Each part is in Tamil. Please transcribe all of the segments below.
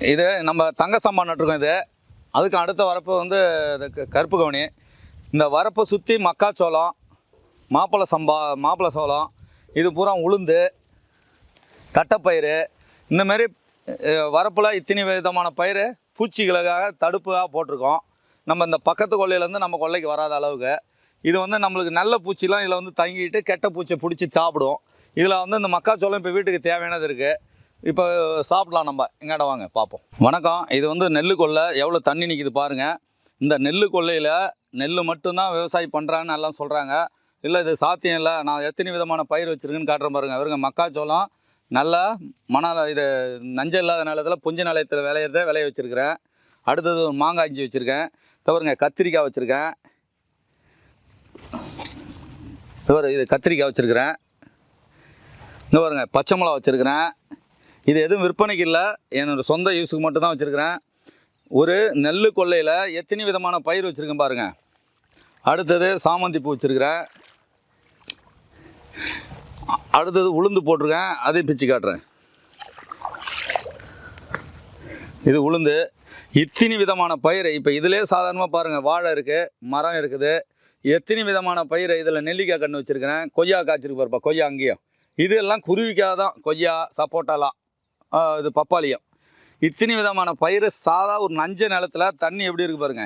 இது நம்ம தங்க சம்பா நட்டுருக்கோம் இது. அதுக்கு அடுத்த வரப்பு வந்து க- கருப்பு கவுனி. இந்த வரப்பை சுற்றி மக்காச்சோளம் மாப்பிள்ளை சம்பா மாப்பிளை சோளம் இது பூரா உளுந்து தட்டைப்பயிறு. இந்தமாரி வரப்பில் இத்தனை விதமான பயிர் பூச்சிகளுக்காக தடுப்பாக போட்டிருக்கோம். நம்ம இந்த பக்கத்து கொள்ளையிலேருந்து நம்ம கொள்ளைக்கு வராத அளவுக்கு. இது வந்து நம்மளுக்கு நல்ல பூச்சிலாம் இதில் வந்து தங்கிட்டு கெட்ட பூச்சியை பிடிச்சி சாப்பிடும். இதில் வந்து இந்த மக்காச்சோளம் இப்போ வீட்டுக்கு தேவையானது இருக்குது இப்போ சாப்பிடலாம் நம்ம. எங்கடா வாங்க? பார்ப்போம். வணக்கம். இது வந்து நெல்லு கொள்ளை. எவ்வளோ தண்ணி நிற்கிது பாருங்கள் இந்த நெல்லு கொள்ளையில் நெல் மட்டும்தான் விவசாயம் பண்ணுறாங்கன்னு எல்லாம் சொல்கிறாங்க இல்லை இது சாத்தியம் இல்லை. நான் எத்தனை விதமான பயிர் வச்சுருக்குன்னு காட்டுறேன் பாருங்கள் அவருங்க மக்காச்சோளம். நல்லா மணல் இது நஞ்சம் இல்லாத நிலத்தில் புஞ்ச நிலையத்தில் விளையிறத விளைய வச்சுருக்கிறேன். அடுத்தது ஒரு மாங்காய் இஞ்சி வச்சுருக்கேன். தவறுங்க கத்திரிக்காய் வச்சுருக்கேன். இது இது கத்திரிக்காய் வச்சுருக்கிறேன். இந்த பாருங்க பச்சை மிளகா வச்சுருக்கிறேன். இது எதுவும் விற்பனைக்கு இல்லை. என்னோட சொந்த யூஸுக்கு மட்டும் தான் வச்சுருக்கிறேன். ஒரு நெல் கொள்ளையில் எத்தனை விதமான பயிர் வச்சுருக்கேன் பாருங்கள் அடுத்தது சாமந்தி பூ வச்சுருக்கிறேன். அடுத்தது உளுந்து போட்டிருக்கேன். அதையும் பிச்சு காட்டுறேன். இது உளுந்து. இத்தனை விதமான பயிர் இப்போ இதிலே சாதாரணமாக பாருங்கள் வாழை இருக்குது மரம் இருக்குது. எத்தனை விதமான பயிர் இதில் நெல்லிக்காய் கன்று வச்சுருக்கிறேன். கொய்யா காய்ச்சிருக்கு பாருப்பா கொய்யா அங்கேயும். இதெல்லாம் குருவிக்காக தான் கொய்யா சப்போட்டாலாம். இது பப்பாளியம். இத்தனை விதமான பயிர் சாதா ஒரு நஞ்ச நிலத்துல தண்ணி எப்படி இருக்கு பாருங்க.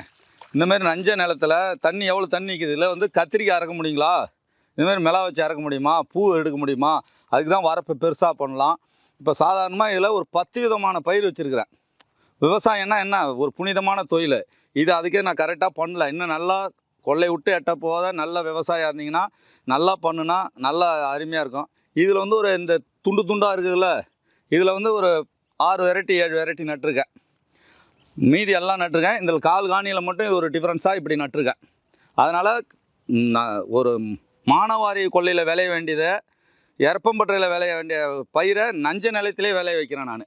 இந்த மாதிரி நஞ்ச நிலத்துல தண்ணி எவ்வளோ தண்ணி நிற்கிது இதில் வந்து கத்திரிக்காய் இறக்க முடியுங்களா? இந்தமாதிரி மிளகா வச்சு இறக்க முடியுமா? பூ எடுக்க முடியுமா? அதுக்கு தான் வரப்போ பெருசாக பண்ணலாம். இப்போ சாதாரணமாக இதில் ஒரு பத்து விதமான பயிர் வச்சுருக்கிறேன். விவசாயம்னா என்ன? ஒரு புனிதமான தொழில். இது அதுக்கே நான் கரெக்டாக பண்ணல. இன்னும் நல்லா கொள்ளை விட்டு எட்ட போகாத நல்ல விவசாயம் இருந்தீங்கன்னா நல்லா பண்ணுனா நல்லா அருமையாக இருக்கும். இதில் வந்து ஒரு இந்த துண்டு துண்டாக இருக்குதுல்ல? இதில் வந்து ஒரு ஆறு வெரைட்டி ஏழு வெரைட்டி நட்டிருக்கேன். மீதி எல்லாம் நட்டிருக்கேன். இந்த கால் காணியில் மட்டும் ஒரு டிஃப்ரென்ஸாக இப்படி நட்டிருக்கேன். அதனால் நான் ஒரு மானவாரி கொள்ளையில் விளைய வேண்டியதை எரப்பம்பற்றையில் விளைய வேண்டிய பயிரை நஞ்ச நிலத்திலே விளைய வைக்கிறேன் நான்.